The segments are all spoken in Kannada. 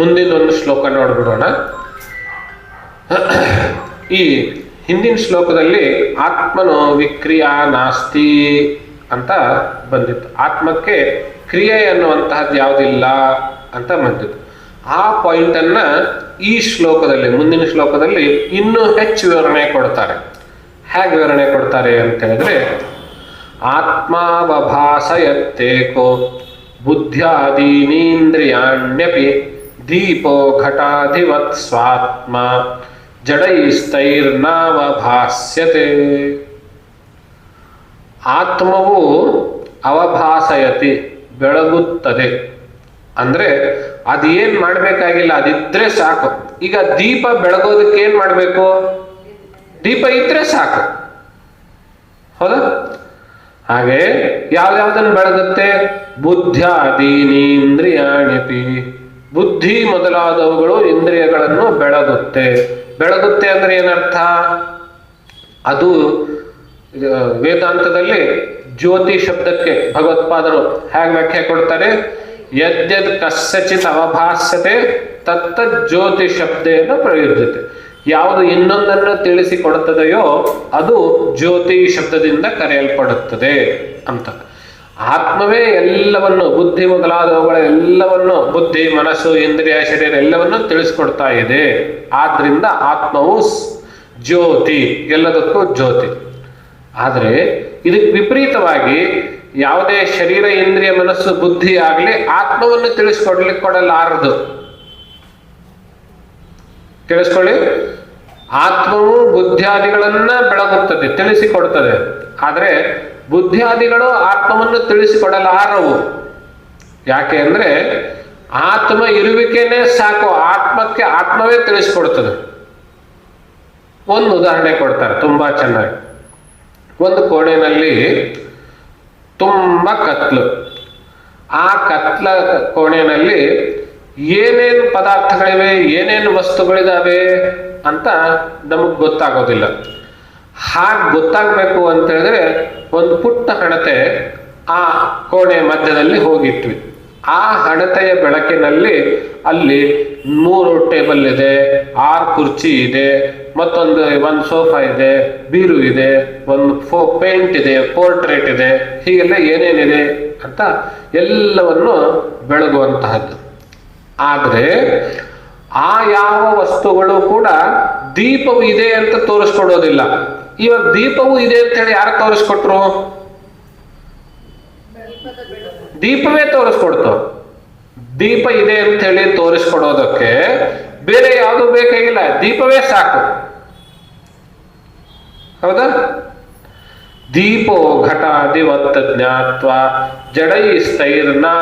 ಮುಂದಿನ ಒಂದು ಶ್ಲೋಕ ನೋಡ್ಬಿಡೋಣ. ಈ ಹಿಂದಿನ ಶ್ಲೋಕದಲ್ಲಿ ಆತ್ಮನೋ ವಿಕ್ರಿಯಾ ನಾಸ್ತಿ ಅಂತ ಬಂದಿತ್ತು. ಆತ್ಮಕ್ಕೆ ಕ್ರಿಯೆ ಅನ್ನುವಂತಹದ್ದು ಯಾವುದಿಲ್ಲ ಅಂತ ಬಂದಿತ್ತು. ಆ ಪಾಯಿಂಟ್ ಅನ್ನ ಈ ಶ್ಲೋಕದಲ್ಲಿ, ಮುಂದಿನ ಶ್ಲೋಕದಲ್ಲಿ ಇನ್ನೂ ಹೆಚ್ಚು ವಿವರಣೆ ಕೊಡ್ತಾರೆ. ಹೇಗೆ ವಿವರಣೆ ಕೊಡ್ತಾರೆ ಅಂತ ಹೇಳಿದ್ರೆ, ಆತ್ಮಾವಭಾಸಯತ್ತೇಕೋ ಬುದ್ಧ್ಯಾದೀನೀಂದ್ರಿಯಾಣ್ಯಪಿ ದೀಪೋ ಘಟಾಧಿವತ್ ಸ್ವಾತ್ಮ ಜಡೈಸ್ತೈರ್ನಾವಭಾಸ್ಯತೆ ಆತ್ಮವು ಅವಭಾಸಯತಿ ಬೆಳಗುತ್ತದೆ. ಅಂದ್ರೆ ಅದೇನ್ ಮಾಡಬೇಕಾಗಿಲ್ಲ, ಅದಿದ್ರೆ ಸಾಕು. ಈಗ ದೀಪ ಬೆಳಗೋದಕ್ಕೆ ಏನ್ ಮಾಡಬೇಕು? ದೀಪ ಇದ್ರೆ ಸಾಕು. ಹೌದಾ? ಹಾಗೆ ಯಾವ್ಯಾವ್ದನ್ನು ಬೆಳಗುತ್ತೆ? ಬುದ್ಧ್ಯಾದೀನೀಂದ್ರಿಯಾಣಿಪಿ ಬುದ್ಧಿ ಮೊದಲಾದವುಗಳು ಇಂದ್ರಿಯಗಳನ್ನು ಬೆಳಗುತ್ತೆ. ಬೆಳಗುತ್ತೆ ಅಂದ್ರೆ ಏನರ್ಥ? ಅದು ವೇದಾಂತದಲ್ಲಿ ಜ್ಯೋತಿ ಶಬ್ದಕ್ಕೆ ಭಗವತ್ಪಾದರು ಹೇಗೆ ವ್ಯಾಖ್ಯೆ ಕೊಡ್ತಾರೆ? ಯದ್ಯದ್ ಕಸ್ಯಚಿತ್ ಅವಭಾಸ್ಯತೆ, ತತ್ತ ಜ್ಯೋತಿ ಶಬ್ದೆಯನ್ನು ಪ್ರಯುಜ್ಯತೆ. ಯಾವುದು ಇನ್ನೊಂದನ್ನು ತಿಳಿಸಿಕೊಡುತ್ತದೆಯೋ ಅದು ಜ್ಯೋತಿ ಶಬ್ದದಿಂದ ಕರೆಯಲ್ಪಡುತ್ತದೆ ಅಂತ. ಆತ್ಮವೇ ಎಲ್ಲವನ್ನು, ಬುದ್ಧಿ ಮೊದಲಾದವುಗಳ ಎಲ್ಲವನ್ನು, ಬುದ್ಧಿ, ಮನಸ್ಸು, ಇಂದ್ರಿಯ, ಶರೀರ ಎಲ್ಲವನ್ನು ತಿಳಿಸ್ಕೊಡ್ತಾ ಇದೆ. ಆದ್ರಿಂದ ಆತ್ಮವು ಜ್ಯೋತಿ, ಎಲ್ಲದಕ್ಕೂ ಜ್ಯೋತಿ. ಆದರೆ ಇದಕ್ಕೆ ವಿಪರೀತವಾಗಿ ಯಾವುದೇ ಶರೀರ, ಇಂದ್ರಿಯ, ಮನಸ್ಸು, ಬುದ್ಧಿ ಆಗಲಿ ಆತ್ಮವನ್ನು ತಿಳಿಸ್ಕೊಡ್ಲಿಕ್ಕೆ ಕೊಡಲಾರದು. ತಿಳಿಸ್ಕೊಳ್ಳಿ. ಆತ್ಮವು ಬುದ್ಧಿಯಾದಿಗಳನ್ನ ಬೆಳಗುತ್ತದೆ, ತಿಳಿಸಿಕೊಡ್ತದೆ. ಆದರೆ ಬುದ್ಧಿಯಾದಿಗಳು ಆತ್ಮವನ್ನು ತಿಳಿಸಿಕೊಡಲಾರವು. ಯಾಕೆ ಅಂದ್ರೆ ಆತ್ಮ ಇರುವಿಕೆನೇ ಸಾಕು, ಆತ್ಮಕ್ಕೆ ಆತ್ಮವೇ ತಿಳಿಸ್ಕೊಡ್ತದೆ. ಒಂದು ಉದಾಹರಣೆ ಕೊಡ್ತಾರೆ, ತುಂಬಾ ಚೆನ್ನಾಗಿ. ಒಂದು ಕೋಣೆನಲ್ಲಿ ತುಂಬಾ ಕತ್ಲು. ಆ ಕತ್ಲ ಕೋಣೆನಲ್ಲಿ ಏನೇನು ಪದಾರ್ಥಗಳಿವೆ, ಏನೇನು ವಸ್ತುಗಳಿದಾವೆ ಅಂತ ನಮಗೆ ಗೊತ್ತಾಗೋದಿಲ್ಲ. ಹಾಗೆ ಗೊತ್ತಾಗಬೇಕು ಅಂತ ಹೇಳಿದ್ರೆ ಒಂದು ಪುಟ್ಟ ಹಣತೆ ಆ ಕೋಣೆ ಮಧ್ಯದಲ್ಲಿ ಹೋಗಿಟ್ವಿ ಆ ಹಣತೆಯ ಬೆಳಕಿನಲ್ಲಿ ಅಲ್ಲಿ ಮೂರು ಟೇಬಲ್ ಇದೆ, ಆರು ಕುರ್ಚಿ ಇದೆ, ಮತ್ತೊಂದು ಒಂದು ಸೋಫಾ ಇದೆ, ಬೀರು ಇದೆ, ಒಂದು ಫೋ, ಪೇಂಟ್ ಇದೆ, ಪೋರ್ಟ್ರೇಟ್ ಇದೆ, ಹೀಗೆಲ್ಲ ಏನೇನಿದೆ ಅಂತ ಎಲ್ಲವನ್ನು ಬೆಳಗುವಂತಹದ್ದು. ಆದರೆ ಆ ಯಾವ ವಸ್ತುಗಳು ಕೂಡ ದೀಪವು ಇದೆ ಅಂತ ತೋರಿಸ್ಕೊಡೋದಿಲ್ಲ. ಇವಾಗ ದೀಪವು ಇದೆ ಅಂತ ಹೇಳಿ ಯಾರು ತೋರಿಸ್ಕೊಟ್ರು? ದೀಪವೇ ತೋರಿಸ್ಕೊಡ್ತು. ದೀಪ ಇದೆ ಅಂತ ಹೇಳಿ ತೋರಿಸ್ಕೊಡೋದಕ್ಕೆ ಬೇರೆ ಯಾವುದು ಬೇಕಾಗಿಲ್ಲ ದೀಪವೇ ಸಾಕು. ಹೌದಾ? ದೀಪೋ ಘಟಾದಿವತ್ತ ಜ್ಞಾತ್ವ ಜಡೈಸ್ತೈರ್ನಾವಭಾಸತೆ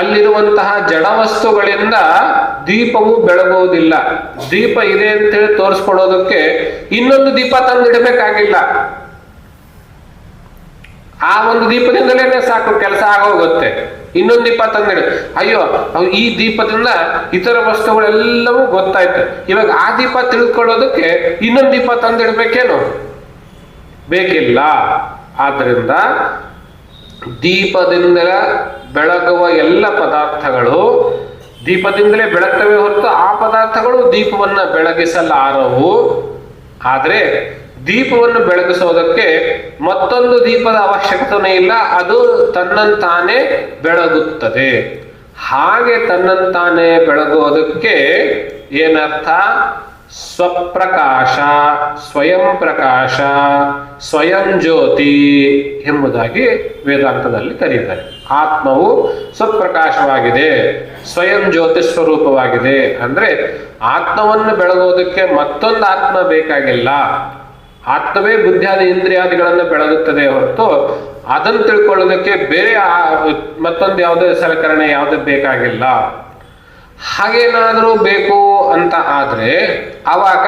ಅಲ್ಲಿರುವಂತಹ ಜಡ ವಸ್ತುಗಳಿಂದ ದೀಪವು ಬೆಳಗುವುದಿಲ್ಲ. ದೀಪ ಇದೆ ಅಂತೇಳಿ ತೋರಿಸ್ಕೊಡೋದಕ್ಕೆ ಇನ್ನೊಂದು ದೀಪ ತಂದಿಡಬೇಕಾಗಿಲ್ಲ. ಆ ಒಂದು ದೀಪದಿಂದಲೇ ಸಾಕು, ಕೆಲಸ ಆಗೋಗುತ್ತೆ. ಇನ್ನೊಂದು ದೀಪ ತಂದಿಡ. ಅಯ್ಯೋ ಈ ದೀಪದಿಂದ ಇತರ ವಸ್ತುಗಳೆಲ್ಲವೂ ಗೊತ್ತಾಯ್ತು. ಇವಾಗ ಆ ದೀಪ ತಿಳ್ಕೊಳ್ಳೋದಕ್ಕೆ ಇನ್ನೊಂದು ದೀಪ ತಂದಿಡ್ಬೇಕೇನು? ಬೇಕಿಲ್ಲ. ಆದ್ರಿಂದ ದೀಪದಿಂದ ಬೆಳಗುವ ಎಲ್ಲ ಪದಾರ್ಥಗಳು ದೀಪದಿಂದಲೇ ಬೆಳಗ್ತವೆ ಹೊರತು ಆ ಪದಾರ್ಥಗಳು ದೀಪವನ್ನು ಬೆಳಗಿಸಲಾರವು. ಆದರೆ ದೀಪವನ್ನು ಬೆಳಗಿಸೋದಕ್ಕೆ ಮತ್ತೊಂದು ದೀಪದ ಅವಶ್ಯಕತೆ ಇಲ್ಲ, ಅದು ತನ್ನಂತಾನೆ ಬೆಳಗುತ್ತದೆ. ಹಾಗೆ ತನ್ನಂತಾನೆ ಬೆಳಗುವುದಕ್ಕೆ ಏನರ್ಥ? ಸ್ವಪ್ರಕಾಶ, ಸ್ವಯಂ ಪ್ರಕಾಶ, ಸ್ವಯಂ ಜ್ಯೋತಿ ಎಂಬುದಾಗಿ ವೇದಾಂತದಲ್ಲಿ ಕರೀತಾರೆ ಆತ್ಮವು ಸ್ವಪ್ರಕಾಶವಾಗಿದೆ, ಸ್ವಯಂ ಜ್ಯೋತಿ ಸ್ವರೂಪವಾಗಿದೆ ಅಂದ್ರೆ ಆತ್ಮವನ್ನು ಬೆಳಗುವುದಕ್ಕೆ ಮತ್ತೊಂದು ಆತ್ಮ ಬೇಕಾಗಿಲ್ಲ. ಆತ್ಮವೇ ಬುದ್ಧಿಯಾದ ಇಂದ್ರಿಯಾದಿಗಳನ್ನು ಬೆಳಗುತ್ತದೆ ಹೊರತು ಅದನ್ನು ತಿಳ್ಕೊಳ್ಳೋದಕ್ಕೆ ಬೇರೆ ಮತ್ತೊಂದು ಯಾವುದೇ ಸಲಕರಣೆ ಯಾವುದೇ ಬೇಕಾಗಿಲ್ಲ. ಹಾಗೇನಾದರೂ ಬೇಕು ಅಂತ ಆದರೆ ಆವಾಗ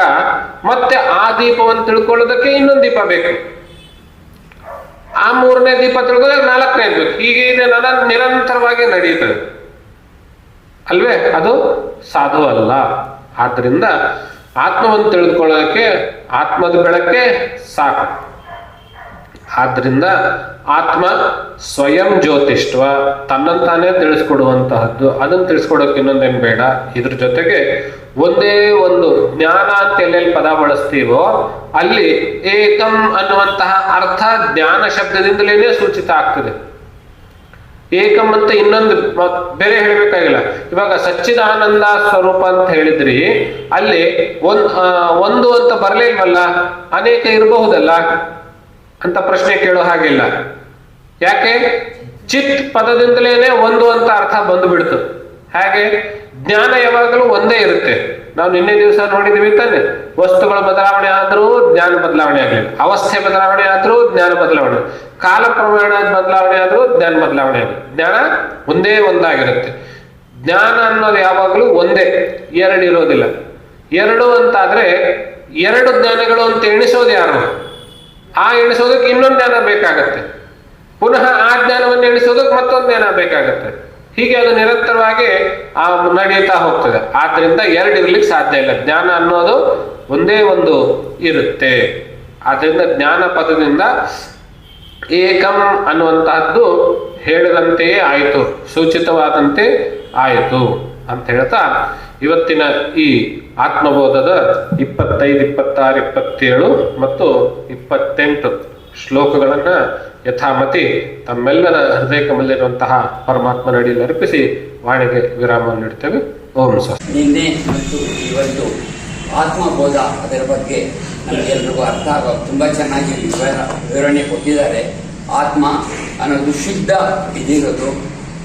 ಮತ್ತೆ ಆ ದೀಪವನ್ನು ತಿಳ್ಕೊಳ್ಳೋದಕ್ಕೆ ಇನ್ನೊಂದು ದೀಪ ಬೇಕು. ಆ ಮೂರನೇ ದೀಪ ತಿಳ್ಕೊಳ್ಳೋದಕ್ಕೆ ನಾಲ್ಕನೇ ಬೇಕು. ಹೀಗೆ ಇದೆ ನನ್ನ ನಿರಂತರವಾಗಿ ನಡೆಯುತ್ತದೆ. ಅಲ್ವೇ? ಅದು ಸಾಧು ಅಲ್ಲ. ಆದ್ರಿಂದ ಆತ್ಮವನ್ನು ತಿಳಿದುಕೊಳ್ಳೋದಕ್ಕೆ ಆತ್ಮದ ಬೆಳಕೆ ಸಾಕು. ಆದ್ರಿಂದ ಆತ್ಮ ಸ್ವಯಂ ಜ್ಯೋತಿಷ್ವ ತನ್ನಂತಾನೇ ತಿಳಿಸ್ಕೊಡುವಂತಹದ್ದು. ಅದನ್ನು ತಿಳಿಸ್ಕೊಡೋಕೆ ಇನ್ನೊಂದೇನು ಬೇಡ. ಇದ್ರ ಜೊತೆಗೆ ಒಂದೇ ಒಂದು ಜ್ಞಾನ ಅಂತ ಎಲ್ಲೆಲ್ಲಿ ಪದ ಬಳಸ್ತೀವೋ, ಅಲ್ಲಿ ಏಕಂ ಅನ್ನುವಂತಹ ಅರ್ಥ ಜ್ಞಾನ ಶಬ್ದದಿಂದಲೇ ಸೂಚಿತ ಆಗ್ತದೆ. ಏಕಂ ಅಂತ ಇನ್ನೊಂದು ಬೇರೆ ಹೇಳಬೇಕಾಗಿಲ್ಲ. ಇವಾಗ ಸಚ್ಚಿದಾನಂದ ಸ್ವರೂಪ ಅಂತ ಹೇಳಿದ್ರಿ, ಅಲ್ಲಿ ಒಂದ್ ಅಂತ ಬರಲಿಲ್ವಲ್ಲ ಅನೇಕ ಇರಬಹುದಲ್ಲ? ಅಂತ ಪ್ರಶ್ನೆ ಕೇಳೋ ಹಾಗಿಲ್ಲ. ಯಾಕೆ? ಚಿತ್ ಪದದಿಂದಲೇನೆ ಒಂದು ಅಂತ ಅರ್ಥ ಬಂದು ಹಾಗೆ ಜ್ಞಾನ ಯಾವಾಗಲೂ ಒಂದೇ ಇರುತ್ತೆ. ನಾವು ನಿನ್ನೆ ದಿವಸ ನೋಡಿದ್ವಿ ತಾನೆ, ವಸ್ತುಗಳ ಬದಲಾವಣೆ ಆದರೂ ಜ್ಞಾನ ಬದಲಾವಣೆ ಆಗಲಿಲ್ಲ. ಅವಸ್ಥೆ ಬದಲಾವಣೆ ಆದರೂ ಜ್ಞಾನ ಬದಲಾವಣೆ ಕಾಲ ಪ್ರಮಾಣ ಬದಲಾವಣೆ ಆದರೂ ಜ್ಞಾನ ಬದಲಾವಣೆ ಆಗಲಿ ಜ್ಞಾನ ಒಂದೇ ಒಂದಾಗಿರುತ್ತೆ. ಜ್ಞಾನ ಅನ್ನೋದು ಯಾವಾಗಲೂ ಒಂದೇ, ಎರಡು ಇರೋದಿಲ್ಲ. ಎರಡು ಅಂತಾದ್ರೆ ಎರಡು ಜ್ಞಾನಗಳು ಅಂತ ಎಣಿಸೋದು ಯಾರು? ಆ ಎಣಿಸೋದಕ್ಕೆ ಇನ್ನೊಂದು ಜ್ಞಾನ ಬೇಕಾಗತ್ತೆ. ಪುನಃ ಆ ಜ್ಞಾನವನ್ನು ಎಣಿಸೋದಕ್ಕೆ ಮತ್ತೊಂದು ಜ್ಞಾನ ಬೇಕಾಗತ್ತೆ. ಹೀಗೆ ಅದು ನಿರಂತರವಾಗಿ ಆ ನಡೆಯುತ್ತಾ ಹೋಗ್ತದೆ. ಆದ್ರಿಂದ ಎರಡು ಇರ್ಲಿಕ್ಕೆ ಸಾಧ್ಯ ಇಲ್ಲ. ಜ್ಞಾನ ಅನ್ನೋದು ಒಂದೇ ಒಂದು ಇರುತ್ತೆ. ಆದ್ರಿಂದ ಜ್ಞಾನ ಪದದಿಂದ ಏಕಂ ಅನ್ನುವಂತಹದ್ದು ಹೇಳಿದಂತೆಯೇ ಆಯಿತು. ಸೂಚಿತವಾದಂತೆ ಆಯಿತು ಅಂತ ಹೇಳ್ತಾ ಇವತ್ತಿನ ಈ ಆತ್ಮಬೋಧದ ಇಪ್ಪತ್ತೈದು, ಇಪ್ಪತ್ತಾರು, ಇಪ್ಪತ್ತೇಳು ಮತ್ತು ಇಪ್ಪತ್ತೆಂಟು ಶ್ಲೋಕಗಳನ್ನ ಯಥಾಮತಿ ತಮ್ಮೆಲ್ಲರ ಹೃದಯ ಕಮಲಿರುವಂತಹ ಪರಮಾತ್ಮ ನಡಿಯಲ್ಲಿ ಅರ್ಪಿಸಿ ವಾಣಿಗೆ ವಿರಾಮವನ್ನು ನೀಡ್ತೇವೆ. ಓಂ ಸಹ ನಿನ್ನೆ ಮತ್ತು ಇವತ್ತು ಆತ್ಮಬೋಧ ಅದರ ಬಗ್ಗೆ ನಮಗೆಲ್ರಿಗೂ ಅರ್ಥ ಆಗೋ ತುಂಬ ಚೆನ್ನಾಗಿ ವಿವರ ವಿವರಣೆ ಕೊಟ್ಟಿದ್ದಾರೆ. ಆತ್ಮ ಅನ್ನೋದು ಶುದ್ಧ ಇದಿರೋದು.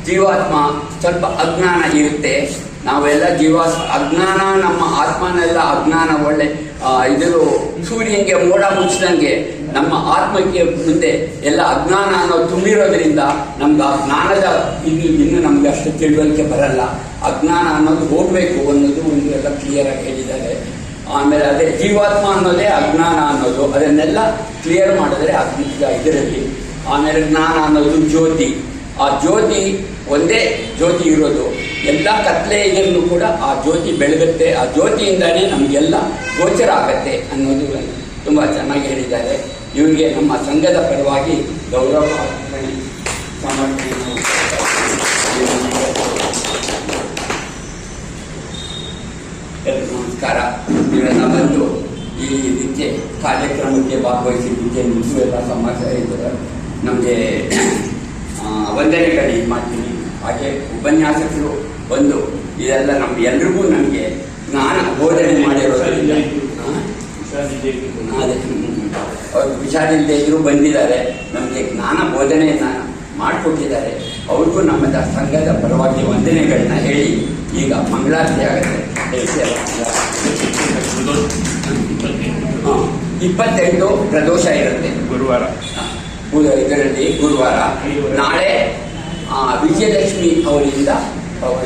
ಜೀವಾತ್ಮ ಸ್ವಲ್ಪ ಅಜ್ಞಾನ ಇರುತ್ತೆ. ನಾವೆಲ್ಲ ಜೀವಾಸ್ ಅಜ್ಞಾನ, ನಮ್ಮ ಆತ್ಮನೆಲ್ಲ ಅಜ್ಞಾನ, ಒಳ್ಳೆ ಇದು ಸೂರ್ಯನಿಗೆ ಮೋಡ ಮುಚ್ಚಿದಂಗೆ ನಮ್ಮ ಆತ್ಮಕ್ಕೆ ಮುಂದೆ ಎಲ್ಲ ಅಜ್ಞಾನ ಅನ್ನೋ ತುಂಬಿರೋದ್ರಿಂದ ನಮ್ಗೆ ಆ ಜ್ಞಾನದ ಇನ್ನು ಇನ್ನು ನಮ್ಗೆ ಅಷ್ಟು ತಿಳುವಳಿಕೆ ಬರಲ್ಲ. ಅಜ್ಞಾನ ಅನ್ನೋದು ಹೋಗ್ಬೇಕು ಅನ್ನೋದು ಒಂದು ಎಲ್ಲ ಕ್ಲಿಯರ್ ಆಗಿ ಹೇಳಿದ್ದಾರೆ. ಆಮೇಲೆ ಅದೇ ಜೀವಾತ್ಮ ಅನ್ನೋದೇ ಅಜ್ಞಾನ ಅನ್ನೋದು. ಅದನ್ನೆಲ್ಲ ಕ್ಲಿಯರ್ ಮಾಡಿದ್ರೆ ಆತ್ಮಿಕ ಇದರಲ್ಲಿ. ಆಮೇಲೆ ಜ್ಞಾನ ಅನ್ನೋದು ಜ್ಯೋತಿ. ಆ ಜ್ಯೋತಿ ಒಂದೇ ಜ್ಯೋತಿ ಇರೋದು. ಎಲ್ಲ ಕತ್ಲೆ ಇದನ್ನು ಕೂಡ ಆ ಜ್ಯೋತಿ ಬೆಳಗುತ್ತೆ. ಆ ಜ್ಯೋತಿಯಿಂದಾನೇ ನಮಗೆಲ್ಲ ಗೋಚರ ಆಗತ್ತೆ ಅನ್ನೋದು ತುಂಬ ಚೆನ್ನಾಗಿ ಹೇಳಿದ್ದಾರೆ. ಇವರಿಗೆ ನಮ್ಮ ಸಂಘದ ಪರವಾಗಿ ಗೌರವ ನಮಸ್ಕಾರ. ಇವರೆಲ್ಲ ಬಂದು ಈ ವಿದ್ಯೆ ಕಾರ್ಯಕ್ರಮಕ್ಕೆ ಭಾಗವಹಿಸಿದ್ದಕ್ಕೆ ನಿಮಗೂ ಎಲ್ಲ ಇದ್ದಾರೆ ನಮಗೆ ವಂದನೆಗಳು ಇದು ಮಾಡ್ತೀನಿ ಹಾಗೆ ಉಪನ್ಯಾಸಕರು ಬಂದು ಇದೆಲ್ಲ ನಮ್ಗೆ ಎಲ್ರಿಗೂ ನಮಗೆ ಜ್ಞಾನ ಬೋಧನೆ ಮಾಡಿರೋದ್ರಿಂದ. ಅವ್ರು ಇದ್ರು ಬಂದಿದ್ದಾರೆ. ನಮಗೆ ಜ್ಞಾನ ಬೋಧನೆಯನ್ನ ಮಾಡಿಕೊಟ್ಟಿದ್ದಾರೆ. ಅವ್ರಿಗೂ ನಮ್ಮ ಸಂಘದ ಪರವಾಗಿ ವಂದನೆಗಳನ್ನ ಹೇಳಿ ಈಗ ಮಂಗಳಾರತಿ ಆಗುತ್ತೆ. ಇಪ್ಪತ್ತೆಂಟು ಪ್ರದೋಷ ಇರುತ್ತೆ. ಗುರುವಾರ. ಇದರಲ್ಲಿ ಗುರುವಾರ. ನಾಳೆ ವಿಜಯಲಕ್ಷ್ಮಿ ಅವರಿಂದ ಅವ್ರ